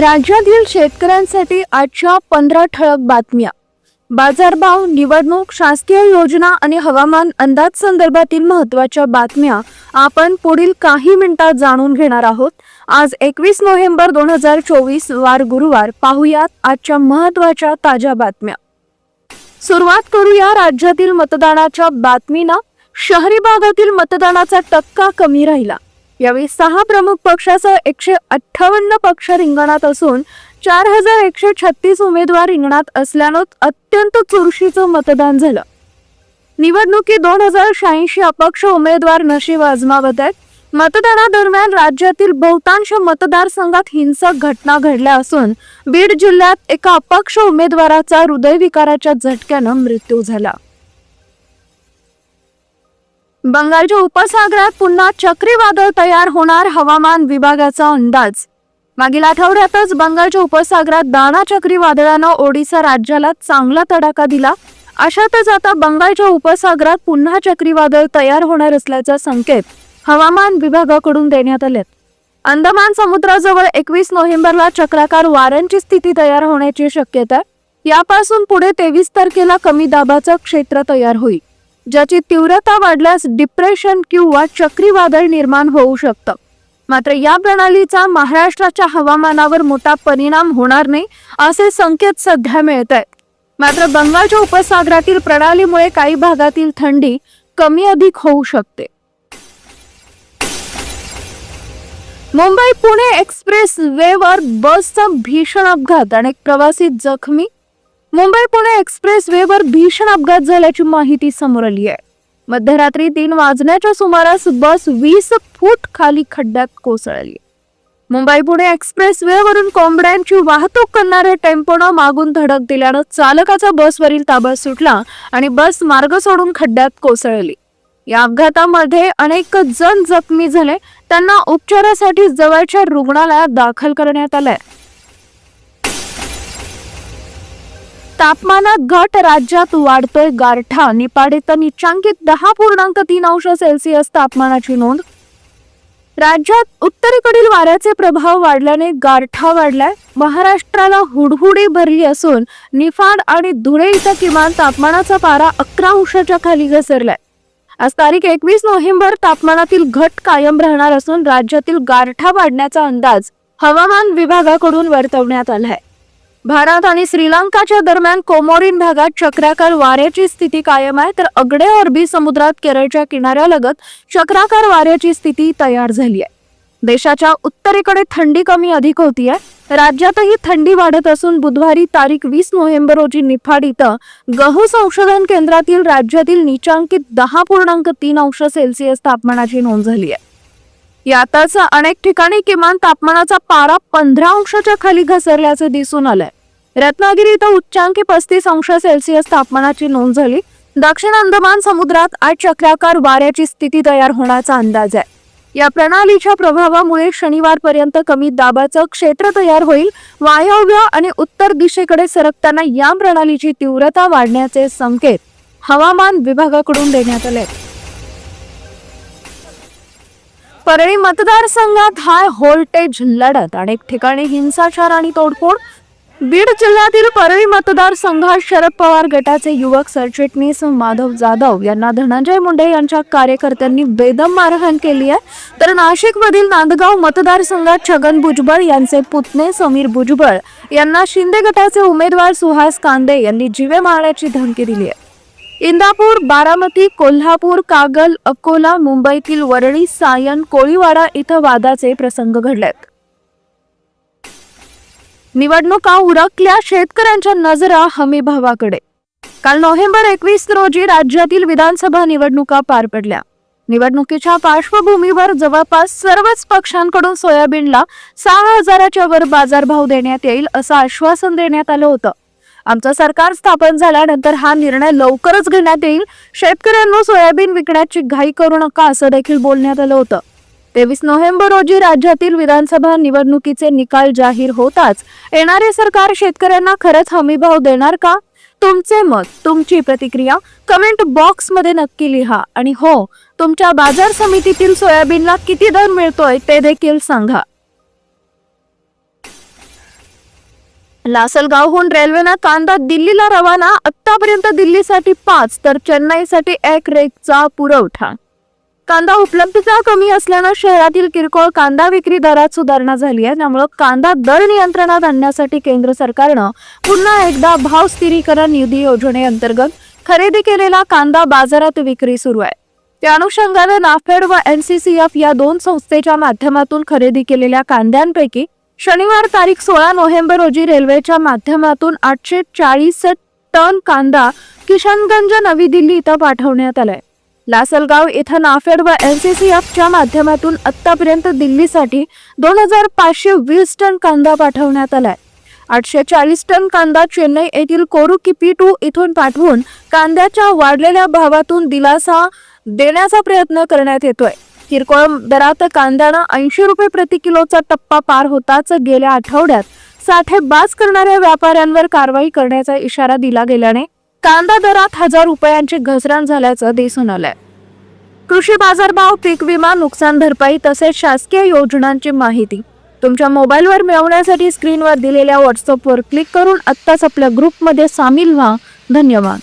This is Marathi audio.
राज्यातील शेतकऱ्यांसाठी आजच्या पंधरा ठळक बातम्या. बाजारभाव निवडणूक शासकीय योजना आणि हवामान अंदाज संदर्भातील महत्त्वाच्या बातम्या आपण पुढील काही मिनिटात जाणून घेणार आहोत. आज एकवीस नोव्हेंबर दोन हजार चोवीस वार गुरुवार. पाहुयात आजच्या महत्त्वाच्या ताज्या बातम्या. सुरुवात करूया राज्यातील मतदानाच्या बातमीना. शहरी भागातील मतदानाचा टक्का कमी राहिला. यावेळी सहा प्रमुख पक्षासह एकशे अठ्ठावन्न पक्ष रिंगणात असून चार हजार एकशे छत्तीस उमेदवार रिंगणात असल्यानं अत्यंत चुरशीचं मतदान झालं. निवडणुकी दोन हजार शहाऐंशी अपक्ष उमेदवार नशीब आजमावत आहेत. मतदानादरम्यान राज्यातील बहुतांश मतदारसंघात हिंसक घटना घडल्या असून बीड जिल्ह्यात एका अपक्ष उमेदवाराचा हृदयविकाराच्या झटक्यानं मृत्यू झाला. बंगालच्या उपसागरात पुन्हा चक्रीवादळ तयार होणार हवामान विभागाचा अंदाज. मागील आठवड्यातच बंगालच्या उपसागरात दाना चक्रीवादळानं ओडिसा राज्याला चांगला तडाखा दिला. अशातच आता बंगालच्या उपसागरात पुन्हा चक्रीवादळ तयार होणार असल्याचा संकेत हवामान विभागाकडून देण्यात आलेत. अंदमान समुद्राजवळ एकवीस नोव्हेंबरला चक्राकार वाऱ्यांची स्थिती तयार होण्याची शक्यता यापासून पुढे तेवीस तारखेला कमी दाबाचं क्षेत्र तयार होईल. ज्याची तीव्रता वाढल्यास डिप्रेशन किंवा चक्रीवादळ निर्माण होऊ शकतं. मात्र या प्रणालीचा महाराष्ट्राच्या हवामानावर मोठा परिणाम होणार नाही असे संकेत सध्या मिळत आहेत मात्र बंगालच्या उपसागरातील प्रणालीमुळे काही भागातील थंडी कमी अधिक होऊ शकते. मुंबई पुणे एक्सप्रेस वेवर बसचा भीषण अपघात अनेक प्रवासी जखमी मुंबई पुणे एक्सप्रेस वेवर भीषण अपघात झाल्याची माहिती समोर आली आहे. मध्यरात्री तीन वाजण्याच्या सुमारास बस वीस फूट खाली खड्ड्यात कोसळली. मुंबई पुणे एक्सप्रेस वेवरून कोंबड्यांची वाहतूक करणाऱ्या टेम्पोनं मागून धडक दिल्यानं चालकाचा बसवरील ताबा सुटला आणि बस मार्ग सोडून खड्ड्यात कोसळली. या अपघातामध्ये अनेक जण जखमी झाले. त्यांना उपचारासाठी जवळच्या रुग्णालयात दाखल करण्यात आलंय. तापमानात घट राज्यात वाढतोय गारठा. निपाड तर निचांकित दहा पूर्णांक तीन अंश सेल्सिअस तापमानाची नोंद. राज्यात उत्तरेकडील वाऱ्याचे प्रभाव वाढल्याने गारठा वाढलाय. महाराष्ट्राला हुडहुडी भरली असून निफाड आणि धुळे इथं किमान तापमानाचा पारा अकरा अंशाच्या खाली घसरलाय. आज तारीख एकवीस नोव्हेंबर तापमानातील घट कायम राहणार असून राज्यातील गारठा वाढण्याचा अंदाज हवामान विभागाकडून वर्तवण्यात आलाय. भारत आणि श्रीलंकाच्या दरम्यान कोमोरिन भागात चक्राकार वाऱ्याची स्थिती कायम आहे तर अगडे अरबी समुद्रात केरळच्या किनाऱ्यालगत चक्राकार वाऱ्याची स्थिती तयार झाली आहे. देशाच्या उत्तरेकडे थंडी कमी अधिक होती आहे राज्यातही थंडी वाढत असून बुधवारी तारीख वीस नोव्हेंबर रोजी निफाड इथं गहू संशोधन केंद्रातील राज्यातील निचांकित दहा पूर्णांक तीन अंश सेल्सिअस तापमानाची नोंद झाली आहे. यातच अनेक ठिकाणी किमान तापमानाचा पारा पंधरा अंशाच्या खाली घसरल्याचं दिसून आलंय. रत्नागिरी इथं उच्चांकी पस्तीस अंश सेल्सिअस तापमानाची नोंद झाली. दक्षिण अंदमान समुद्रात आज चक्राकार वाऱ्याची स्थिती तयार होण्याचा अंदाज आहे. या प्रणालीच्या प्रभावामुळे शनिवारपर्यंत कमी दाबाचं क्षेत्र तयार होईल. वायव्य आणि उत्तर दिशेकडे सरकताना या प्रणालीची तीव्रता वाढण्याचे संकेत हवामान विभागाकडून देण्यात आले परळी मतदारसंघात हाय व्होल्टेज लढत. अनेक ठिकाणी हिंसाचार आणि तोडफोड. बीड जिल्ह्यातील परळी मतदारसंघात शरद पवार गटाचे युवक सरचिटणीस माधव जाधव यांना धनंजय मुंडे यांच्या कार्यकर्त्यांनी बेदम मारहाण केली आहे. तर नाशिकमधील नांदगाव मतदारसंघात छगन भुजबळ यांचे पुतणे समीर भुजबळ यांना शिंदे गटाचे उमेदवार सुहास कांदे यांनी जीवे मारण्याची धमकी दिली आहे. इंदापूर बारामती कोल्हापूर कागल अकोला मुंबईतील वरळी सायन कोळीवाडा इथं वादाचे प्रसंग घडलेत. निवडणुका उरकल्या शेतकऱ्यांच्या नजरा हमीभावाकडे. काल नोव्हेंबर एकवीस रोजी राज्यातील विधानसभा निवडणुका पार पडल्या. निवडणुकीच्या पार्श्वभूमीवर जवळपास सर्वच पक्षांकडून सोयाबीनला सहा हजाराच्या वर बाजारभाव देण्यात येईल असं आश्वासन देण्यात आलं होतं. आमचं सरकार स्थापन झाल्यानंतर हा निर्णय लवकरच घेण्यात येईल. शेतकऱ्यांना सोयाबीन विकण्याची घाई करू नका असं देखील बोलण्यात आलं होतं. तेवीस नोव्हेंबर रोजी राज्यातील विधानसभा निवडणुकीचे निकाल जाहीर होताच. येणारे सरकार शेतकऱ्यांना खरंच हमीभाव देणार का? तुमचे मत तुमची प्रतिक्रिया कमेंट बॉक्समध्ये नक्की लिहा. आणि हो तुमच्या बाजार समितीतील सोयाबीनला किती दर मिळतोय ते देखील सांगा. लासलगावहून रेल्वेनं कांदा दिल्लीला रवाना. आतापर्यंत दिल्लीसाठी पाच तर चेन्नईसाठी एक रेकचा पुरवठा. कांदा उपलब्धता कमी असल्यानं शहरातील किरकोळ कांदा विक्री दरात सुधारणा झाली आहे. त्यामुळं कांदा दर नियंत्रणात आणण्यासाठी केंद्र सरकारनं पुन्हा एकदा भाव स्थिरीकरण निधी योजनेअंतर्गत खरेदी केलेला कांदा बाजारात विक्री सुरू आहे. त्या अनुषंगानं नाफेड व एनसीसीएफ या दोन संस्थेच्या माध्यमातून खरेदी केलेल्या कांद्यांपैकी शनिवार तारीख सोळा नोव्हेंबर रोजी रेल्वेच्या माध्यमातून आठशे चाळीस टन कांदा किशनगंज नवी दिल्ली इथं पाठवण्यात आलाय. लासलगाव इथं नाफेड व एनसीसीएफच्या माध्यमातून आतापर्यंत दिल्लीसाठी दोन हजार पाचशे वीस टन कांदा पाठवण्यात आलाय. आठशे चाळीस टन कांदा चेन्नई येथील कोरुकिपी टू इथून पाठवून कांद्याच्या वाढलेल्या भावातून दिलासा देण्याचा प्रयत्न करण्यात येतोय. किरकोळ दरात कांद्यानं ऐंशी रुपये प्रति किलोचा टप्पा पार होताच गेल्या आठवड्यात साठेबाज करणाऱ्या व्यापाऱ्यांवर कारवाई करण्याचा इशारा दिला गेल्याने कांदा दरात हजार रुपयांची घसरण झाल्याचं दिसून आलंय. कृषी बाजारभाव पीक विमा नुकसान भरपाई तसेच शासकीय योजनांची माहिती तुमच्या मोबाईलवर मिळवण्यासाठी स्क्रीनवर दिलेल्या व्हॉट्सअपवर क्लिक करून आत्ताच आपल्या ग्रुपमध्ये सामील व्हा. धन्यवाद.